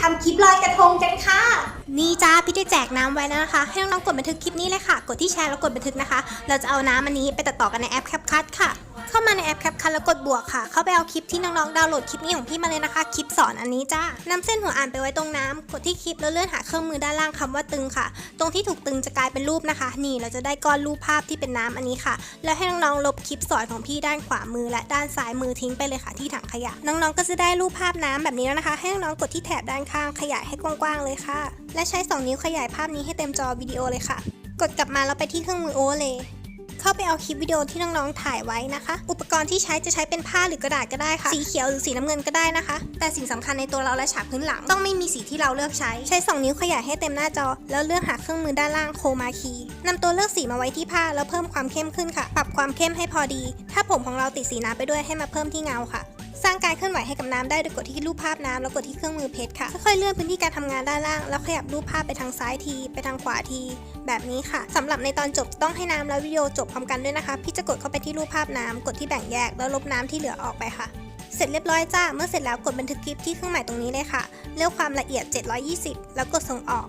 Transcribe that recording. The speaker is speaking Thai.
ทำคลิปลอยกระทงกันค่ะ นี่จ้าพี่ได้แจกน้ำไว้แล้วนะคะ ให้น้องๆกดบันทึกคลิปนี้เลยค่ะ กดที่แชร์แล้วกดบันทึกนะคะ เราจะเอาน้ำอันนี้ไปตัดต่อกันในแอปแคปคั t ค่ะ แล้วกดบวกค่ะ เข้าไปเอาคลิปที่น้องๆดาวน์โหลดคลิปนี้ของพี่มาเลยนะคะ คลิปสอนอันนี้จ้านำเส้นหัวอ่านไปไว้ตรงน้ำกดที่คลิปแล้วเลื่อนหาเครื่องมือด้านล่างคำว่าตึงค่ะ ตรงที่ถูกตึงจะกลายเป็นรูปนะคะ นี่เราจะได้ก้อนรูปภาพที่เป็นน้ำอันนี้ค่ะ แล้วให้น้องๆลบคลิปสอนของพี่ด้านขวามือ และด้านซ้ายมือทิ้งไปเลยค่ะที่ถังขยะ น้องๆก็จะได้รูปภาพน้ำแบบนี้แล้วนะคะ ให้น้องๆกดที่แถบด้านข้างขยายให้กว้างๆเลยค่ะ และใช้ 2 นิ้วขยายภาพนี้ให้เต็มจอวิดีโอเลยค่ะ กดกลับมาแล้วไปที่เครื่องมือโอเวอร์เลย เข้าไปเอาคลิปวิดีโอที่น้องๆถ่ายไว้นะคะ อุปกรณ์ที่ใช้จะใช้เป็นผ้าหรือกระดาษก็ได้ค่ะ สีเขียวหรือสีน้ำเงินก็ได้นะคะ แต่สิ่งสำคัญในตัวเราและฉากพื้นหลัง ต้องไม่มีสีที่เราเลือกใช้ ใช้ 2 นิ้วขยายให้เต็มหน้าจอ แล้วเลือกหาเครื่องมือด้านล่างโคมาคีนำตัวเลือกสีมาไว้ที่ผ้าแล้วเพิ่มความเข้มขึ้นค่ะ ปรับความเข้มให้พอดี ถ้าผมของเราติดสีน้ำไปด้วยให้มาเพิ่มที่เงาค่ะ สร้างการเคลื่อนไหวให้กับน้ำได้โดยกดที่รูปภาพน้ำแล้วกดที่เครื่องมือเพชรค่ะค่อยๆเลื่อนพื้นที่การทำงานด้านล่าง แล้วขยับรูปภาพไปทางซ้ายที ไปทางขวาที แบบนี้ค่ะสำหรับในตอนจบต้องให้น้ำและวิดีโอจบพร้อมกันด้วยนะคะ พี่จะกดเข้าไปที่รูปภาพน้ำกดที่แบ่งแยกแล้วลบน้ำที่เหลือออกไปค่ะเสร็จเรียบร้อยจ้า เมื่อเสร็จแล้วกดบันทึกคลิปที่เครื่องหมายตรงนี้เลยค่ะ เลือกความละเอียด 720 แล้วกดส่งออก